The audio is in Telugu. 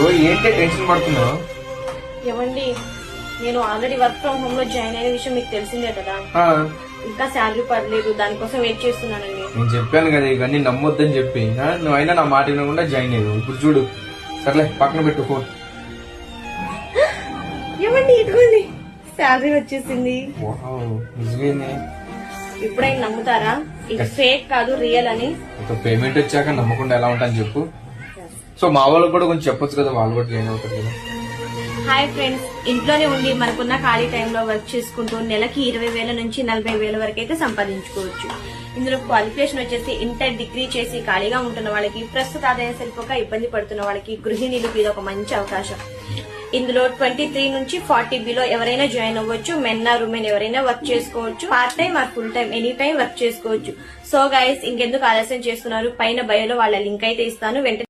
ఓ ఏంటి టెన్షన్ పడుతున్నావు? ఏమండి నేను ఆల్రెడీ వర్క్ ఫ్రమ్ హోమ్లో జాయిన్ అయిన విషయం మీకు తెలిసిందే కదా. ఇంకా శాలరీ పడలేదు దానికోసం వెయిట్ చేస్తున్నానండి. నేను చెప్పాను కదా ఇవన్నీ నమ్మొద్దని చెప్పి. ఆ, నువ్వు అయినా నా మాట వినకుండా జాయిన్ అయ్యావు. ఇప్పుడు చూడు. సర్లే పక్కన పెట్టు ఫోన్. ఏమండి ఇదిగోండి. శాలరీ వచ్చేసింది. నిజమేనే. ఇప్పుడైనా నమ్ముతారా? ఇది ఫేక్ కాదు రియల్ అని. ఒక పేమెంట్ వచ్చాక నమ్మకుండా ఎలా ఉంటాను చెప్పు. సో మా వాళ్ళకి కూడా కొంచెం చెప్పొచ్చు కదా వాళ్ళు కూడా జాయిన్ అవుతారు కదా. హాయ్ ఫ్రెండ్స్ ఇంట్లోనే ఉండి మనకున్న ఖాళీ టైంలో వర్క్ చేసుకుంటూ నెలకి ఇరవై వేల నుంచి నలభై వేల వరకు అయితే సంపాదించుకోవచ్చు. ఇందులో క్వాలిఫికేషన్ వచ్చేసి ఇంటర్ డిగ్రీ చేసి ఖాళీగా ఉంటున్న వాళ్ళకి ప్రస్తుత ఆదాయం సరిపోక ఇబ్బంది పడుతున్న వాళ్ళకి గృహిణీలకు ఇది ఒక మంచి అవకాశం. ఇందులో ట్వంటీ త్రీ నుంచి ఫార్టీ బిలో ఎవరైనా జాయిన్ అవ్వచ్చు. మెన్ ఆర్ ఉమెన్ ఎవరైనా వర్క్ చేసుకోవచ్చు. Part time or full time any time work చేసుకోవచ్చు. సో గైస్ ఇంకెందుకు ఆలస్యం చేస్తున్నారు? పైన బయోలో వాళ్ళ లింక్ అయితే ఇస్తాను. వెంటనే